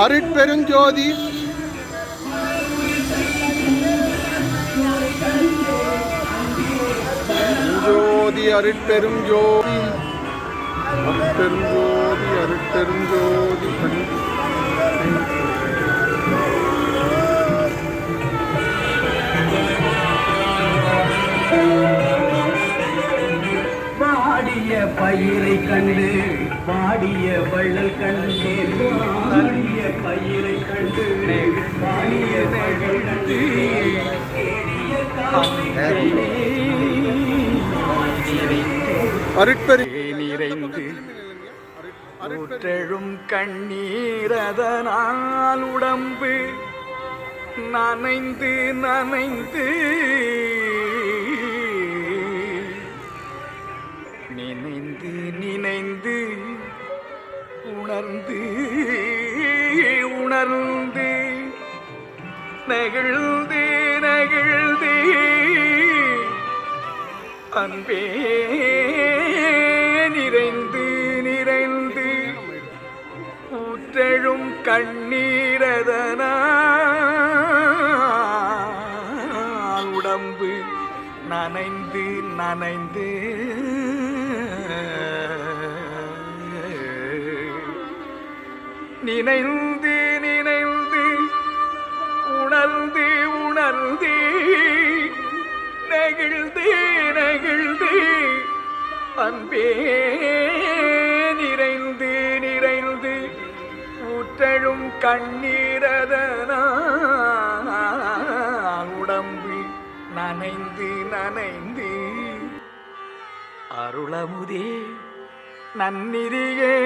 அருட்பெருஞ்சோதி. ஜோதி அருட்பெரும் ஜோதி அருட்பெரும் ஜோதி அருட்பெரும் ஜோதி வாடிய பயிரை கண்டு வாடிய வள்ளல் கண்டு வாடிய பயிரை கண்டு வாடிய வள்ளல் கண்டு அருட்பெரு நிறைந்து ஊற்றெழும் கண்ணீரதனால் உடம்பு நனைந்து நனைந்து நினைந்து நினைந்து உணர்ந்து உணர்ந்து நெகிழ்ந்து நெகிழ்ந்து அன்பே நிறைந்து நிறைந்து ஊற்றெழும் கண்ணீரதனால் உடம்பு நனைந்து நனைந்து நினைந்து நினைந்து உணர்ந்து உணர்ந்து நெகிழ்ந்து நெகிழ்ந்து அன்பே நிறைந்து நிறைந்து ஊற்றழும் கண்ணீரதனால் உடம்பு நனைந்து நனைந்து. அருளமுதே நன்னிதியே